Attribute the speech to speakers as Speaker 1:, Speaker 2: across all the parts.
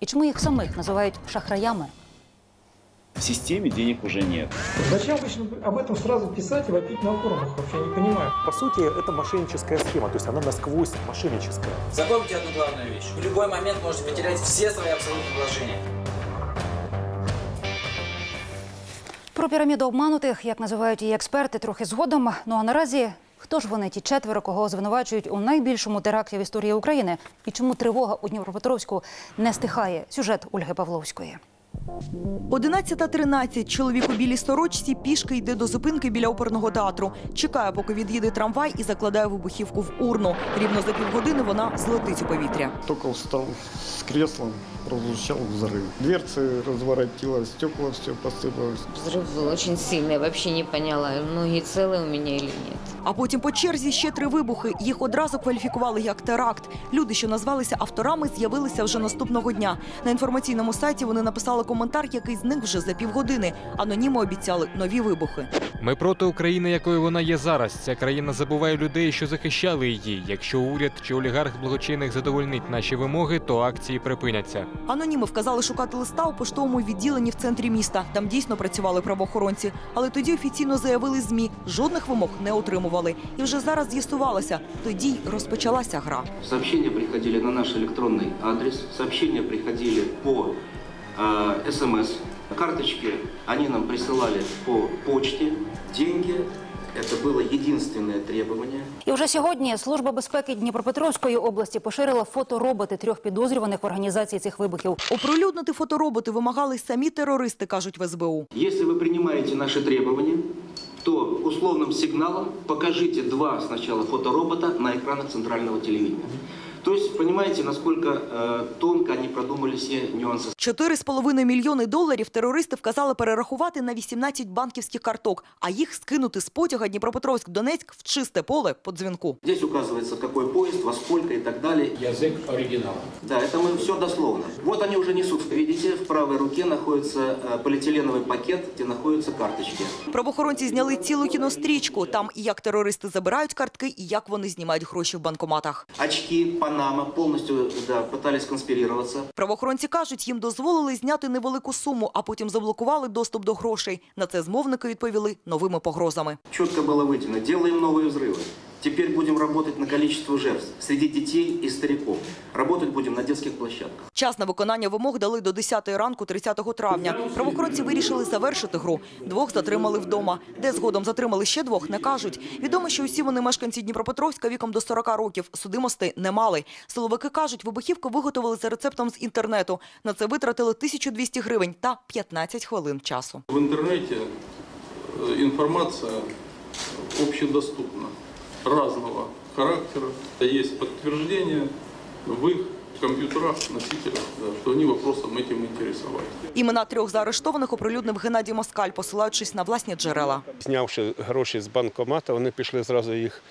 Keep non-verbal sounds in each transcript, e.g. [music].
Speaker 1: І чому їх самих називають шахраями?
Speaker 2: В системе денег уже нет.
Speaker 3: Зачем обычно об этом сразу писать и вопить на форумах? Вообще не понимаю.
Speaker 4: По сути, это мошенническая схема, то есть она насквозь мошенническая.
Speaker 5: Запомните одну главную вещь. В любой момент можете потерять все свои абсолютные вложения.
Speaker 1: Про піраміду обманутих, як називають її експерти, трохи згодом. Ну а наразі хто ж вони ті четверо, кого звинувачують у найбільшому теракті в історії України? І чому тривога у Дніпропетровську не стихає? Сюжет Ольги Павловської.
Speaker 6: 11.13. Чоловік у білій сорочці пішки йде до зупинки біля оперного театру. Чекає, поки від'їде трамвай і закладає вибухівку в урну. Рівно за півгодини вона злетить у повітря.
Speaker 7: Только встал с креслом, прозвучал взрыв. Дверцы разворотило, стекла все посыпалось.
Speaker 8: Взрыв был очень сильный, вообще не поняла, ноги целые у меня или нет.
Speaker 6: А потім по черзі ще три вибухи. Їх одразу кваліфікували як теракт. Люди, що назвалися авторами, з'явилися вже наступного дня. На інформаційному сайті вони написали коментар, який зник вже за півгодини. Аноніми обіцяли нові вибухи.
Speaker 9: Ми проти України, якою вона є зараз. Ця країна забуває людей, що захищали її. Якщо уряд чи олігарх благочинних задовольнить наші вимоги, то акції припиняться.
Speaker 6: Аноніми вказали шукати листа у поштовому відділенні в центрі міста. Там дійсно працювали правоохоронці. Але тоді офіційно заявили ЗМІ, жодних вимог не отримували. І вже зараз з'ясувалося, тоді й розпочалася гра.
Speaker 10: Сообщения приходили на наш электронный адрес, сообщения приходили по э, СМС, карточки они нам присылали по почте, деньги. Это было единственное требование.
Speaker 1: І вже сьогодні Служба безпеки Дніпропетровської області поширила фотороботи трьох підозрюваних в організації цих вибухів.
Speaker 6: Оприлюднити фотороботи вимагали самі терористи, кажуть в СБУ.
Speaker 10: Если вы принимаете наши требования, то условным сигналом покажите два сначала фоторобота на экранах центрального телевидения. То есть, понимаете, насколько э, тонко они продумали все нюансы
Speaker 6: 4,5 мільйони доларів терористи вказали перерахувати на 18 банківських карток, а їх скинути з потяга Дніпропетровськ-Донецьк в чисте поле по дзвінку.
Speaker 10: Здесь указывается, какой поезд, во сколько и так далее.
Speaker 5: Язык оригинала.
Speaker 10: Да, это мы все дословно. Вот они уже несут. Видите, в правой руке находится э, полиэтиленовый пакет, где находятся карточки.
Speaker 6: Правоохоронці зняли цілу кінострічку. Там і як терористи забирають картки, і як вони знімають гроші в банкоматах.
Speaker 10: Очки, Панама, полностью да, пытались конспирироваться.
Speaker 6: Правоохоронці кажуть, їм дозволили зняти невелику суму, а потім заблокували доступ до грошей. На це змовники відповіли новими погрозами.
Speaker 10: Четко было вытянуто. Делаем новые взрывы. Теперь будем работать на количество жертв среди детей и стариков. Работать будем на детских площадках.
Speaker 6: Час на виконання вимог дали до 10 ранку 30 травня. Правоохоронці вирішили завершити гру. Двох затримали вдома. Де згодом затримали ще двох, не кажуть. Відомо, що усі вони мешканці Дніпропетровська віком до 40 років. Судимостей не мали. Силовики кажуть, вибухівку виготовили за рецептом з інтернету. На це витратили 1200 гривень та 15 хвилин часу.
Speaker 11: В интернете э, информация общедоступна, разного характера. Есть подтверждение в их компьютерах, носителях, да, что они вопросом этим интересовались.
Speaker 6: Імена трьох заарештованих оприлюднив Геннадій Москаль, посилаючись на власні джерела.
Speaker 7: Знявши гроші з банкомата, вони пішли зразу їх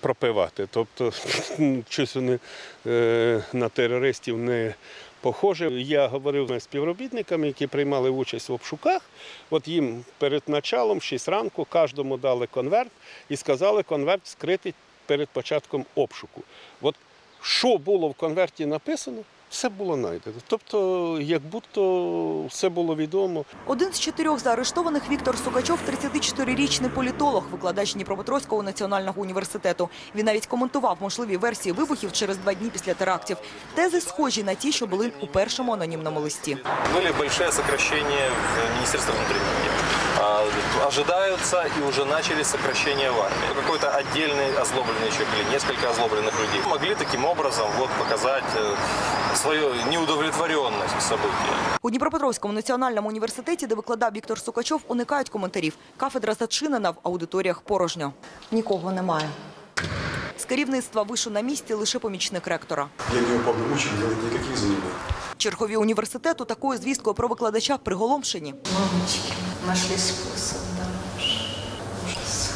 Speaker 7: пропивати. Тобто [laughs] щось вони е, на терористів не похоже. Я говорив з співробітниками, які приймали участь в обшуках. От їм перед началом, 6 ранку, кожному дали конверт і сказали конверт скрити перед початком обшуку. От що було в конверті написано, все було знайдено. Тобто, як будто все було відомо.
Speaker 6: Один з чотирьох заарештованих Віктор Сукачов, 34-річний політолог, викладач Дніпропетровського національного університету. Він навіть коментував можливі версії вибухів через два дні після терактів. Тези схожі на ті, що були у першому анонімному листі.
Speaker 12: Были большие сокращения в дел. А, Ожидаются и уже начались сокращения в армии. Какой-то отдельный озлобленный человек или несколько озлобленных людей могли таким образом вот показать э, свою неудовлетворенность событиями.
Speaker 6: У Дніпропетровському національному університеті, де викладав Віктор Сукачов, уникають коментарів. Кафедра зачинена, в аудиторіях порожньо. Нікого немає. З керівництва вишу на місці лише помічник ректора.
Speaker 13: Я не уполномочен делать никаких заявлений.
Speaker 6: Чергові університету такою звісткою про викладача приголомшені.
Speaker 8: Мамочки, уж ужас.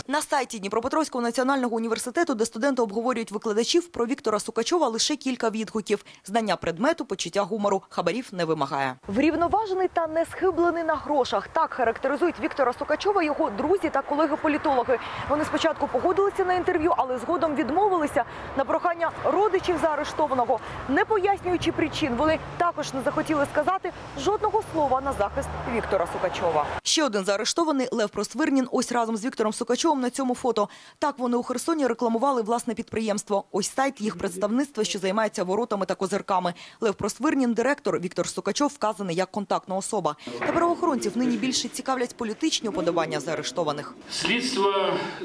Speaker 6: На сайті Дніпропетровського національного університету, де студенти обговорюють викладачів, про Віктора Сукачова лише кілька відгуків. Знання предмету, почуття гумору, хабарів не вимагає. Врівноважений та не схиблений на грошах. Так характеризують Віктора Сукачова його друзі та колеги-політологи. Вони спочатку погодилися на інтерв'ю, але згодом відмовилися на прохання родичів заарештованого. Не пояснюючи причин, вони також не захотіли сказати жодного слова на захист Віктора Сукачова. Ще один заарештований Лев Просвирнін ось разом з Віктором Сукачовим на цьому фото. Так вони у Херсоні рекламували власне підприємство. Ось сайт їх представництва, що займається воротами та козирками. Лев Просвирнін – директор, Віктор Сукачов вказаний як контактна особа. Та правоохоронців нині більше цікавлять політичні уподобання заарештованих.
Speaker 14: Слідство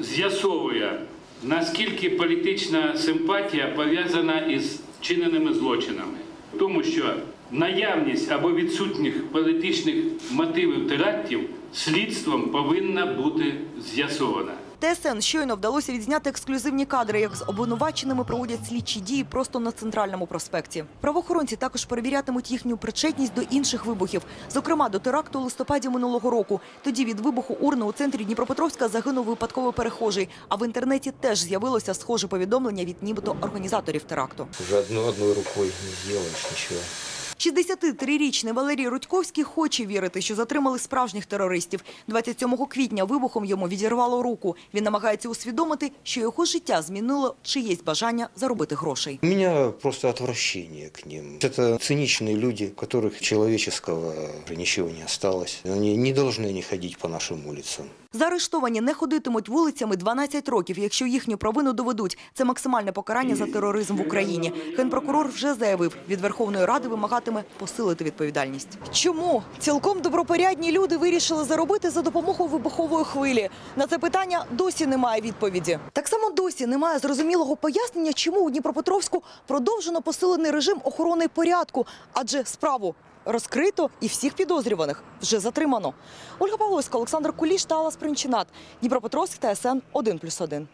Speaker 14: з'ясовує, наскільки політична симпатія пов'язана із вчиненими злочинами, тому що наявність або відсутність політичних мотивів терактів слідством повинна бути з'ясована.
Speaker 6: ТСН щойно вдалося відзняти ексклюзивні кадри, як з обвинуваченими проводять слідчі дії просто на центральному проспекті. Правоохоронці також перевірятимуть їхню причетність до інших вибухів, зокрема до теракту у листопаді минулого року. Тоді від вибуху урни у центрі Дніпропетровська загинув випадковий перехожий. А в інтернеті теж з'явилося схоже повідомлення від нібито організаторів теракту.
Speaker 15: Уже одной, одной рукой не сделаешь ничего.
Speaker 6: 63-річний Валерій Рудьковський хоче вірити, що затримали справжніх терористів. 27 квітня вибухом йому відірвало руку. Він намагається усвідомити, що його життя змінило чиєсь бажання заробити грошей.
Speaker 15: У меня просто отвращение к ним. Это циничные люди, у которых человеческого уже ничего не осталось. Они не должны они ходить по нашим улицам.
Speaker 6: Заарештовані не ходитимуть вулицями 12 років, якщо їхню провину доведуть. Це максимальне покарання за тероризм в Україні. Генпрокурор вже заявив, від Верховної Ради вимагатиме посилити відповідальність. Чому цілком добропорядні люди вирішили заробити за допомогою вибухової хвилі? На це питання досі немає відповіді. Так само досі немає зрозумілого пояснення, чому у Дніпропетровську продовжено посилений режим охорони порядку, адже справу розкрито і всіх підозрюваних вже затримано. Ольга Павловська, Олександр Куліш та Алла Спринчинат. Дніпропетровськ ТСН 1+,1.